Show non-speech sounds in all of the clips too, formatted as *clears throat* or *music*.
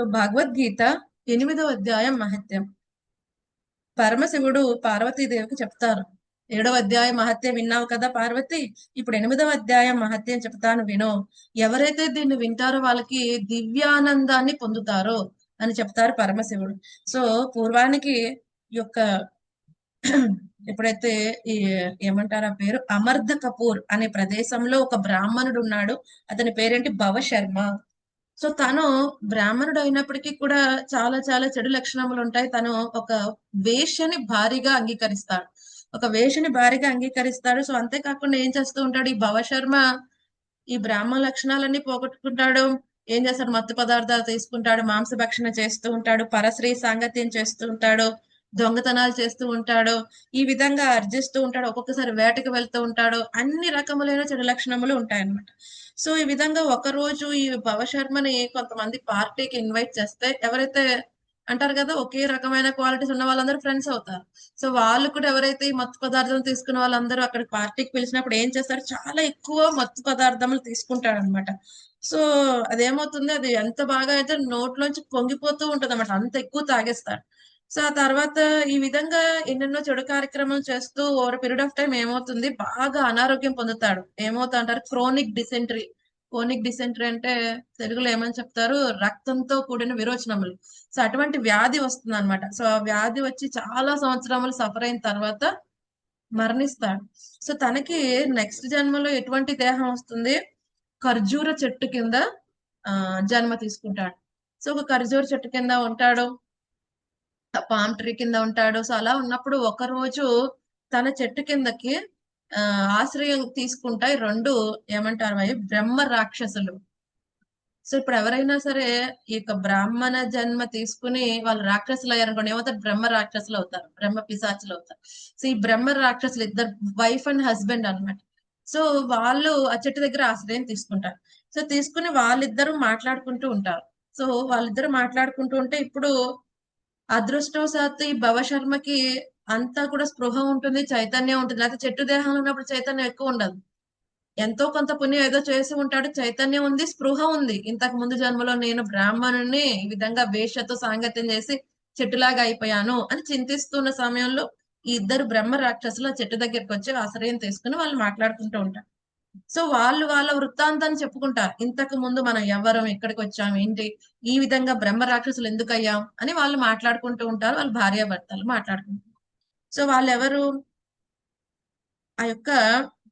So Bhagavad Gita ఎనిమిదవ అధ్యాయం మహత్యం. పరమశివుడు పార్వతీదేవికి చెప్తారు. ఏడవ అధ్యాయం మహత్యం విన్నావు కదా పార్వతి? ఇప్పుడు ఎనిమిదవ అధ్యాయం మహత్యం చెప్తాను విను. ఎవరైతే దీన్ని వింటారో వాళ్ళకి దివ్యానందాన్ని పొందుతారో అని చెప్తారు పరమశివుడు. సో పూర్వానికి యొక్క *clears throat* ఎప్పుడైతే ఈ ఏమంటారు ఆ పేరు? అమర్ధ కపూర్ అనే ప్రదేశంలో ఒక బ్రాహ్మణుడు ఉన్నాడు. అతని పేరేంటి? భవ శర్మ. సో తను బ్రాహ్మణుడు అయినప్పటికీ కూడా చాలా చాలా చెడు లక్షణములు ఉంటాయి. తను ఒక వేష్యని భారీగా అంగీకరిస్తాడు. ఒక వేషని భారీగా అంగీకరిస్తాడు. సో అంతేకాకుండా ఏం చేస్తూ ఉంటాడు? ఈ భవశర్మ ఈ బ్రాహ్మణ లక్షణాలన్నీ పోగొట్టుకుంటాడు. ఏం చేస్తాడు? మత్తు పదార్థాలు తీసుకుంటాడు. మాంసభక్షణ చేస్తూ ఉంటాడు. పరశ్రీ సాంగత్యం చేస్తూ ఉంటాడు. దొంగతనాలు చేస్తూ ఉంటాడు ఈ విధంగా అర్జిస్తూ ఉంటాడు ఒక్కొక్కసారి వేటకు వెళ్తూ ఉంటాడు అన్ని రకములైన చెడు లక్షణములు ఉంటాయన్నమాట. సో ఈ విధంగా ఒక రోజు ఈ భవశర్మని కొంతమంది పార్టీకి ఇన్వైట్ చేస్తే ఎవరైతే అంటారు కదా ఒకే రకమైన క్వాలిటీస్ ఉన్న వాళ్ళందరూ ఫ్రెండ్స్ అవుతారు. సో వాళ్ళు కూడా ఎవరైతే ఈ మత్తు పదార్థాలు తీసుకున్న వాళ్ళందరూ అక్కడ పార్టీకి పిలిచినప్పుడు ఏం చేస్తారు? చాలా ఎక్కువ మత్తు పదార్థములు తీసుకుంటాడు అనమాట సో అదేమవుతుంది? అది ఎంత బాగా అయితే నోట్లోంచి పొంగిపోతూ ఉంటుంది అనమాట అంత ఎక్కువ తాగేస్తాడు. సో ఆ తర్వాత ఈ విధంగా ఎన్నెన్నో చెడు కార్యక్రమాలు చేస్తూ ఓవర్ పీరియడ్ ఆఫ్ టైం ఏమవుతుంది? బాగా అనారోగ్యం పొందుతాడు. ఏమవుతా అంటారు? Chronic dysentery. క్రోనిక్ డిసెంట్రీ అంటే తెలుగులో ఏమని చెప్తారు? రక్తంతో కూడిన విరోచనములు. సో అటువంటి వ్యాధి వస్తుంది అనమాట సో ఆ వ్యాధి వచ్చి చాలా సంవత్సరములు సఫర్ అయిన తర్వాత మరణిస్తాడు. సో తనకి నెక్స్ట్ జన్మలో ఎటువంటి దేహం వస్తుంది? ఖర్జూర చెట్టు కింద ఆ జన్మ తీసుకుంటాడు. సో ఒక ఖర్జూర చెట్టు కింద ఉంటాడు. పామ్ ట్రీ కింద ఉంటాడు. సో అలా ఉన్నప్పుడు ఒక రోజు తన చెట్టు కిందకి ఆ ఆశ్రయం తీసుకుంటాయి రెండు ఏమంటారు అవి బ్రహ్మ రాక్షసులు. సో ఇప్పుడు ఎవరైనా సరే ఈ యొక్క బ్రాహ్మణ జన్మ తీసుకుని వాళ్ళు రాక్షసులు అయ్యారనుకోండి ఏమవుతారు? బ్రహ్మ రాక్షసులు అవుతారు. బ్రహ్మ పిశాచులు అవుతారు. సో ఈ బ్రహ్మ రాక్షసులు ఇద్దరు వైఫ్ అండ్ హస్బెండ్ అన్నమాట. సో వాళ్ళు ఆ చెట్టు దగ్గర ఆశ్రయం తీసుకుంటారు. సో తీసుకుని వాళ్ళిద్దరూ మాట్లాడుకుంటూ ఉంటారు. సో వాళ్ళిద్దరు మాట్లాడుకుంటూ ఉంటే ఇప్పుడు అదృష్టవశాత్తు ఈ భవశర్మకి అంతా కూడా స్పృహ ఉంటుంది చైతన్యం ఉంటుంది. లేకపోతే చెట్టు దేహంలో ఉన్నప్పుడు చైతన్యం ఎక్కువ ఉండదు. ఎంతో కొంత పుణ్యం ఏదో చేసి ఉంటాడు చైతన్యం ఉంది స్పృహ ఉంది. ఇంతకు ముందు జన్మలో నేను బ్రాహ్మణుని ఈ విధంగా వేషతో సాంగత్యం చేసి చెట్టులాగా అయిపోయాను అని చింతిస్తున్న సమయంలో ఈ ఇద్దరు బ్రహ్మ రాక్షసులు ఆ చెట్టు దగ్గరికి వచ్చి ఆశ్రయం తీసుకుని వాళ్ళు మాట్లాడుకుంటూ ఉంటారు. సో వాళ్ళు వాళ్ళ వృత్తాంతాన్ని చెప్పుకుంటారు. ఇంతకు ముందు మనం ఎవరం ఎక్కడికి వచ్చాం? ఏంటి? ఈ విధంగా బ్రహ్మ రాక్షసులు ఎందుకు అయ్యాం? అని వాళ్ళు మాట్లాడుకుంటూ ఉంటారు. వాళ్ళ భార్యాభర్తలు మాట్లాడుకుంటారు. సో వాళ్ళు ఎవరు ఆ యొక్క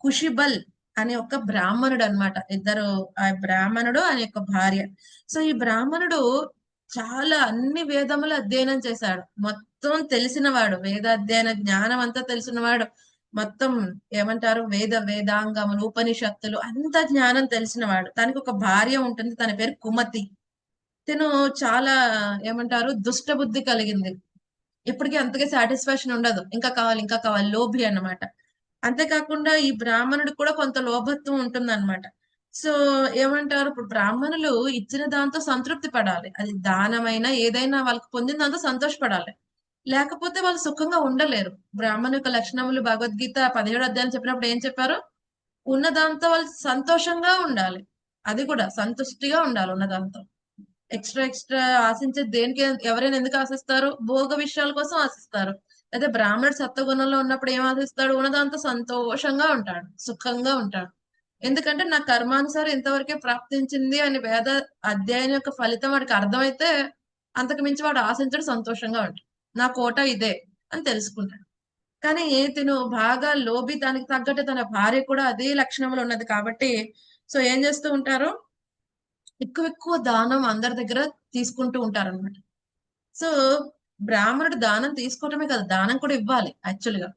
కుషిబల్ అనే ఒక బ్రాహ్మణుడు అన్నమాట ఇద్దరు ఆ బ్రాహ్మణుడు ఆయన యొక్క భార్య. సో ఈ బ్రాహ్మణుడు చాలా అన్ని వేదములు అధ్యయనం చేశాడు. మొత్తం తెలిసినవాడు. వేద అధ్యయన జ్ఞానం అంతా తెలిసినవాడు. మొత్తం ఏమంటారు? వేద వేదాంగములు ఉపనిషత్తులు అంత జ్ఞానం తెలిసినవాడు తనకి ఒక భార్య ఉంటుంది తన పేరు కుమతి. తను చాలా ఏమంటారు? దుష్ట బుద్ధి కలిగింది. ఎప్పటికీ అంతగా సాటిస్ఫాక్షన్ ఉండదు. ఇంకా కావాలి ఇంకా కావాలి లోభి అన్నమాట. అంతేకాకుండా ఈ బ్రాహ్మణుడు కూడా కొంత లోభత్వం ఉంటుందన్నమాట. సో ఏమంటారు? ఇప్పుడు బ్రాహ్మణులు ఇచ్చిన దాంతో సంతృప్తి పడాలి. అది దానమైనా ఏదైనా వాళ్ళకి పొందిన దాంతో సంతోషపడాలి. లేకపోతే వాళ్ళు సుఖంగా ఉండలేరు. బ్రాహ్మణు యొక్క లక్షణములు భగవద్గీత పదిహేడు అధ్యాయం చెప్పినప్పుడు ఏం చెప్పారు? ఉన్న దాంతో వాళ్ళు సంతోషంగా ఉండాలి. అది కూడా సంతుష్టిగా ఉండాలి ఉన్న దాంతో. ఎక్స్ట్రా ఎక్స్ట్రా ఆశించే దేనికి ఎవరైనా ఎందుకు ఆశిస్తారు? భోగ విషయాల కోసం ఆశిస్తారు. అయితే బ్రాహ్మణుడు సత్వగుణంలో ఉన్నప్పుడు ఏం ఆశిస్తాడు? ఉన్నదాంతో సంతోషంగా ఉంటాడు సుఖంగా ఉంటాడు. ఎందుకంటే నా కర్మానుసారం ఇంతవరకే ప్రాప్తించింది అని వేద అధ్యయనం యొక్క ఫలితం వాడికి అర్థమైతే అంతకు మించి వాడు ఆశించడు సంతోషంగా ఉంటాడు. నా కోట ఇదే అని తెలుసుకుంటాడు. కానీ తిను బాగా లోబి దానికి తగ్గట్టు తన భార్య కూడా అదే లక్షణములు ఉన్నది కాబట్టి సో ఏం చేస్తూ ఉంటారు? ఎక్కువ ఎక్కువ దానం అందరి దగ్గర తీసుకుంటూ ఉంటారు అనమాట సో బ్రాహ్మణుడు దానం తీసుకోవటమే కాదు దానం కూడా ఇవ్వాలి యాక్చువల్గా.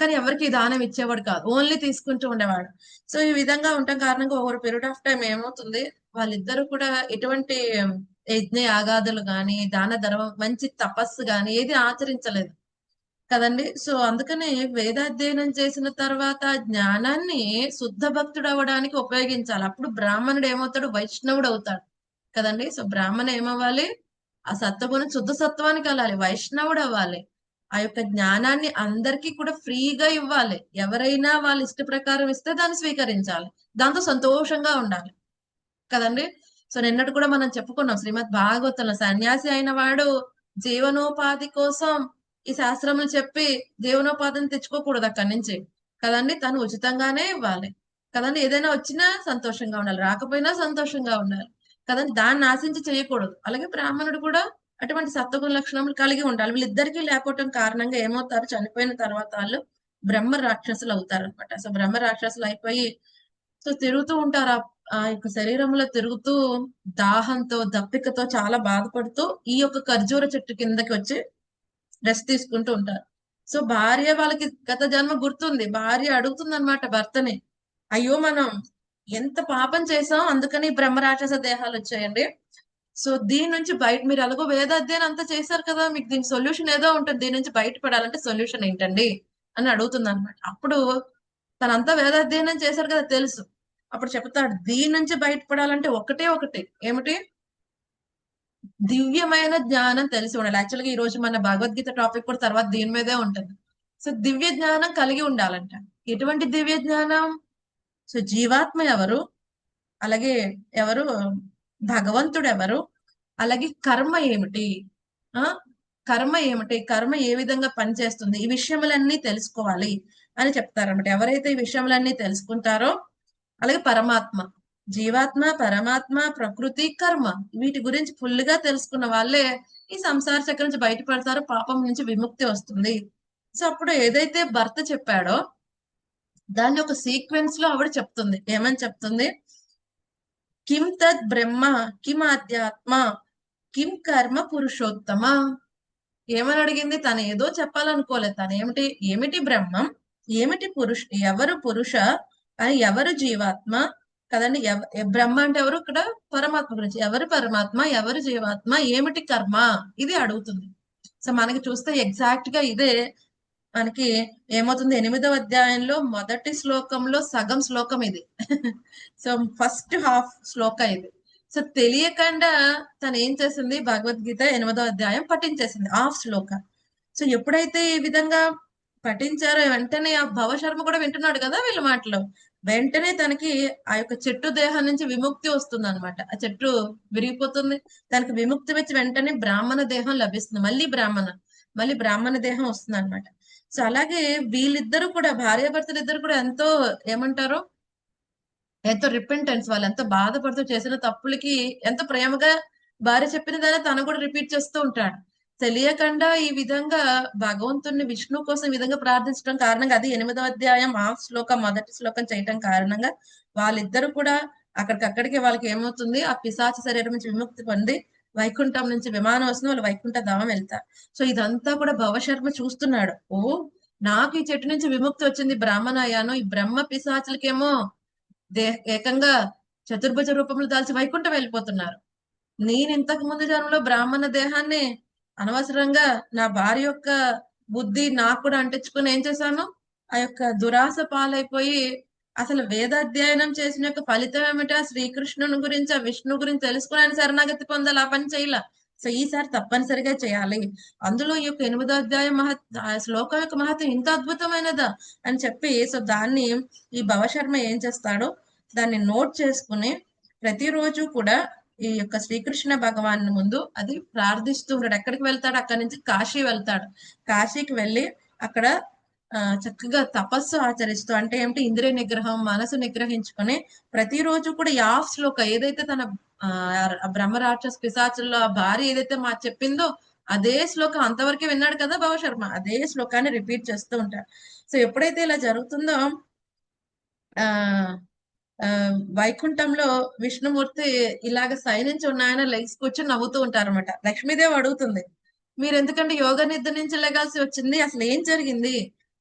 కానీ ఎవరికి దానం ఇచ్చేవాడు కాదు ఓన్లీ తీసుకుంటూ ఉండేవాడు. సో ఈ విధంగా ఉండటం కారణంగా ఓవర్ పీరియడ్ ఆఫ్ టైం ఏమవుతుంది? వాళ్ళిద్దరు కూడా ఎటువంటి యజ్ఞ యాగాదులు గాని దాన ధర్మం మంచి తపస్సు గాని ఏది ఆచరించలేదు. కదండి? సో అందుకనే వేదాధ్యయనం చేసిన తర్వాత జ్ఞానాన్ని శుద్ధ భక్తుడు అవ్వడానికి ఉపయోగించాలి. అప్పుడు బ్రాహ్మణుడు ఏమవుతాడు? వైష్ణవుడు అవుతాడు. కదండి? సో బ్రాహ్మణ ఏమవ్వాలి? ఆ సత్వగుణం శుద్ధ సత్వానికి వెళ్ళాలి. వైష్ణవుడు అవ్వాలి. ఆ యొక్క జ్ఞానాన్ని అందరికీ కూడా ఫ్రీగా ఇవ్వాలి. ఎవరైనా వాళ్ళ ఇష్ట ప్రకారం ఇస్తే దాన్ని స్వీకరించాలి. దాంతో సంతోషంగా ఉండాలి. కదండి? సో నిన్నటి కూడా మనం చెప్పుకున్నాం శ్రీమద్ భాగవతంలో సన్యాసి అయిన వాడు జీవనోపాధి కోసం ఈ శాస్త్రములు చెప్పి జీవనోపాధిని తెచ్చుకోకూడదు అక్కడి నుంచి. కదండి? తను ఉచితంగానే ఇవ్వాలి. కదండి? ఏదైనా వచ్చినా సంతోషంగా ఉండాలి. రాకపోయినా సంతోషంగా ఉండాలి. కదండి? దాన్ని ఆశించి చేయకూడదు. అలాగే బ్రాహ్మణుడు కూడా అటువంటి సత్వగుణ లక్షణములు కలిగి ఉండాలి. వీళ్ళిద్దరికీ లేకపోవటం కారణంగా ఏమవుతారు? చనిపోయిన తర్వాత వాళ్ళు బ్రహ్మ రాక్షసులు అవుతారు అనమాట సో బ్రహ్మ రాక్షసులు అయిపోయి సో తిరుగుతూ ఉంటారు ఆ- ఆ యొక్క శరీరంలో తిరుగుతూ దాహంతో దప్పికతో చాలా బాధపడుతూ ఈ యొక్క ఖర్జూర చెట్టు కిందకి వచ్చి రెస్ట్ తీసుకుంటూ ఉంటారు. సో భార్య వాళ్ళకి గత జన్మ గుర్తుంది. భార్య అడుగుతుంది అనమాట భర్తని అయ్యో మనం ఎంత పాపం చేసాం అందుకని బ్రహ్మరాక్షస దేహాలు వచ్చాయండి. సో దీని నుంచి బయట మీరు ఎలాగో వేద అధ్యయనం అంతా చేశారు కదా మీకు దీని సొల్యూషన్ ఏదో ఉంటుంది. దీని నుంచి బయటపడాలంటే సొల్యూషన్ ఏంటండి? అని అడుగుతుంది అనమాట అప్పుడు తనంతా వేద అధ్యయనం చేశారు కదా తెలుసు. అప్పుడు చెప్తాడు దీని నుంచి బయటపడాలంటే ఒకటే ఒకటి. ఏమిటి? దివ్యమైన జ్ఞానం తెలిసి ఉండాలి. యాక్చువల్గా ఈ రోజు మన భగవద్గీత టాపిక్ కూడా తర్వాత దీని మీదే ఉంటుంది. సో దివ్య జ్ఞానం కలిగి ఉండాలంట. ఎటువంటి దివ్య జ్ఞానం? సో జీవాత్మ ఎవరు? అలాగే ఎవరు? భగవంతుడు ఎవరు అలాగే కర్మ ఏమిటి? ఆ? కర్మ ఏమిటి? కర్మ ఏ విధంగా పనిచేస్తుంది? ఈ విషయములన్నీ తెలుసుకోవాలి అని చెప్తారన్నమాట. ఎవరైతే ఈ విషయములన్నీ తెలుసుకుంటారో అలాగే పరమాత్మ జీవాత్మ పరమాత్మ ప్రకృతి కర్మ వీటి గురించి ఫుల్గా తెలుసుకున్న వాళ్ళే ఈ సంసార చక్రం నుంచి బయటపడతారో పాపం నుంచి విముక్తి వస్తుంది. సో అప్పుడు ఏదైతే భర్త చెప్పాడో దాన్ని ఒక సీక్వెన్స్లో ఆవిడ చెప్తుంది. ఏమని చెప్తుంది? కిం తద్ బ్రహ్మ కిం ఆధ్యాత్మ కిం కర్మ పురుషోత్తమ. ఏమని అడిగింది? తను ఏదో చెప్పాలనుకోలేదు తను ఏమిటి ఏమిటి బ్రహ్మం? ఏమిటి పురుష? ఎవరు పురుష? అని ఎవరు జీవాత్మ? కదండి ఎవ- బ్రహ్మ అంటే ఎవరు? ఇక్కడ పరమాత్మ గురించి. ఎవరు పరమాత్మ? ఎవరు జీవాత్మ? ఏమిటి కర్మ? ఇది అడుగుతుంది. సో మనకి చూస్తే ఎగ్జాక్ట్గా ఇదే. మనకి ఏమవుతుంది? ఎనిమిదవ అధ్యాయంలో మొదటి శ్లోకంలో సగం శ్లోకం ఇది. *laughs* సో ఫస్ట్ హాఫ్ శ్లోక ఇది. సో తెలియకుండా తను ఏం చేసింది? భగవద్గీత ఎనిమిదో అధ్యాయం పఠించేసింది. హాఫ్ శ్లోక. సో ఎప్పుడైతే ఈ విధంగా పఠించారు వెంటనే ఆ భవశర్మ కూడా వింటున్నాడు కదా వీళ్ళ మాటలు. వెంటనే తనకి ఆ యొక్క చెట్టు దేహం నుంచి విముక్తి వస్తుంది అనమాట ఆ చెట్టు విరిగిపోతుంది. తనకి విముక్తి వచ్చి వెంటనే బ్రాహ్మణ దేహం లభిస్తుంది. మళ్ళీ బ్రాహ్మణ మళ్ళీ బ్రాహ్మణ దేహం వస్తుంది అనమాట సో అలాగే వీళ్ళిద్దరూ కూడా భార్యాభర్తలు ఇద్దరు కూడా ఎంతో ఏమంటారు? ఎంతో రిపెంటెన్స్ వాళ్ళు ఎంతో బాధపడుతూ చేసిన తప్పులకి ఎంతో ప్రేమగా భార్య చెప్పిన దాన్ని తను కూడా రిపీట్ చేస్తూ ఉంటాడు. తెలియకుండా ఈ విధంగా భగవంతుని విష్ణు కోసం ఈ విధంగా ప్రార్థించడం కారణంగా అది ఎనిమిదో అధ్యాయం ఆ శ్లోకం మొదటి శ్లోకం చేయటం కారణంగా వాళ్ళిద్దరు కూడా అక్కడికక్కడికి వాళ్ళకి ఏమవుతుంది? ఆ పిశాచ శరీరం నుంచి విముక్తి పొంది వైకుంఠం నుంచి విమానం వస్తుంది వాళ్ళు వైకుంఠ ధామం వెళ్తారు. సో ఇదంతా కూడా భవశర్మ చూస్తున్నాడు. ఓ నాకు ఈ చెట్టు నుంచి విముక్తి వచ్చింది బ్రాహ్మణ అయ్యాను ఈ బ్రహ్మ పిశాచులకేమో దే ఏకంగా చతుర్భుజ రూపంలో దాల్చి వైకుంఠం వెళ్ళిపోతున్నారు. నేను ఇంతకు ముందు జన్మలో బ్రాహ్మణ దేహాన్ని అనవసరంగా నా భార్య యొక్క బుద్ధి నాకు కూడా అంటించుకుని ఏం చేశాను? ఆ యొక్క దురాశ పాలైపోయి అసలు వేదాధ్యయనం చేసిన యొక్క ఫలితం ఏమిటా? శ్రీకృష్ణుని గురించి ఆ విష్ణు గురించి తెలుసుకుని శరణాగతి పొందాలి. ఆ పని చేయాల? సో ఈసారి తప్పనిసరిగా చేయాలి. అందులో ఈ యొక్క ఎనిమిదో అధ్యాయం మహత్ ఆ శ్లోకం యొక్క మహత్వం ఇంత అద్భుతమైనదా? అని చెప్పి సో దాన్ని ఈ భవశర్మ ఏం చేస్తాడో? దాన్ని నోట్ చేసుకుని ప్రతిరోజు కూడా ఈ యొక్క శ్రీకృష్ణ భగవాన్ ముందు అది ప్రార్థిస్తూ ఉంటాడు. ఎక్కడికి వెళ్తాడు? అక్కడి నుంచి కాశీ వెళ్తాడు. కాశీకి వెళ్ళి అక్కడ ఆ చక్కగా తపస్సు ఆచరిస్తూ అంటే ఏమిటి? ఇంద్రియ నిగ్రహం మనసు నిగ్రహించుకొని ప్రతిరోజు కూడా ఈ శ్లోక ఏదైతే తన ఆ ఆ పిశాచుల్లో ఆ భార్య ఏదైతే మా చెప్పిందో అదే శ్లోకం అంతవరకే విన్నాడు కదా భవశర్మ అదే శ్లోకాన్ని రిపీట్ చేస్తూ ఉంటాడు. సో ఎప్పుడైతే ఇలా జరుగుతుందో ఆ వైకుంఠంలో విష్ణుమూర్తి ఇలాగ సైనించి ఉన్న లెగ్స్ కూర్చొని నవ్వుతూ ఉంటారనమాట లక్ష్మీదేవి అడుగుతుంది మీరు ఎందుకంటే యోగ నిద్ర నుంచి లెగాల్సి వచ్చింది? అసలు ఏం జరిగింది?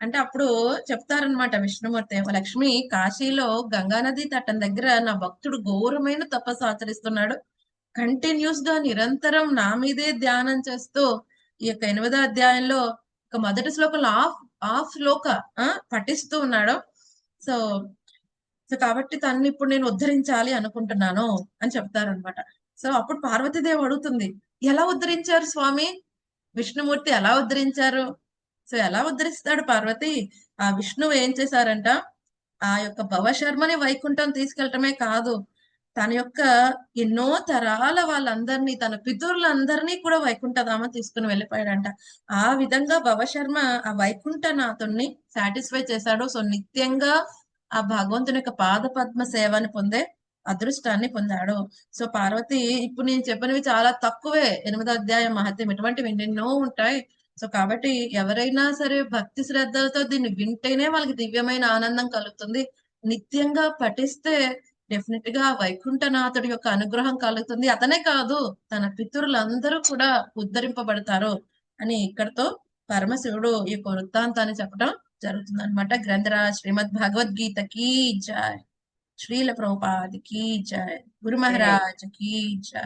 అంటే అప్పుడు చెప్తారనమాట విష్ణుమూర్తి లక్ష్మి కాశీలో గంగా నది తటం దగ్గర నా భక్తుడు ఘోరమైన తపస్సు ఆచరిస్తున్నాడు. కంటిన్యూస్గా నిరంతరం నా మీదే ధ్యానం చేస్తూ ఈ యొక్క ఎనిమిదో అధ్యాయంలో ఒక మొదటి శ్లోకంలో ఆఫ్ ఆఫ్ శ్లోక ఆ, పఠిస్తూ ఉన్నాడు. సో సో కాబట్టి తనని ఇప్పుడు నేను ఉద్ధరించాలి అనుకుంటున్నాను అని చెప్తారనమాట. సో అప్పుడు పార్వతీదేవి అడుగుతుంది ఎలా ఉద్ధరించారు స్వామి? విష్ణుమూర్తి ఎలా ఉద్ధరించారు? సో ఎలా ఉద్ధరిస్తాడు పార్వతి? ఆ విష్ణువు ఏం చేశారంట? ఆ యొక్క భవశర్మని వైకుంఠం తీసుకెళ్ళటమే కాదు తన యొక్క ఎన్నో తరాల వాళ్ళందరినీ తన పితరులందరినీ కూడా వైకుంఠధామ తీసుకుని వెళ్ళిపోయాడంట. ఆ విధంగా భవశర్మ ఆ వైకుంఠనాథుణ్ణి సాటిస్ఫై చేశాడు. సో నిత్యంగా ఆ భగవంతుని యొక్క పాద పద్మ సేవని పొందే అదృష్టాన్ని పొందాడు. సో పార్వతి ఇప్పుడు నేను చెప్పినవి చాలా తక్కువే. ఎనిమిదో అధ్యాయం మహత్యం. ఇటువంటివి ఎన్నెన్నో ఉంటాయి. సో కాబట్టి ఎవరైనా సరే భక్తి శ్రద్ధలతో దీన్ని వింటేనే వాళ్ళకి దివ్యమైన ఆనందం కలుగుతుంది. నిత్యంగా పఠిస్తే డెఫినెట్గా వైకుంఠనాథుడి యొక్క అనుగ్రహం కలుగుతుంది. అతనే కాదు తన పితరులందరూ కూడా ఉద్ధరింపబడతారు అని ఇక్కడతో పరమశివుడు ఈ యొక్క వృత్తాంతాన్ని చెప్పడం జరుగుతుంది అనమాట గ్రంథరాజ్ శ్రీమద్ భగవద్గీత కీ జయ. శ్రీల ప్రభుపాద్ కీ జయ. గురు మహారాజ్ కీ జయ.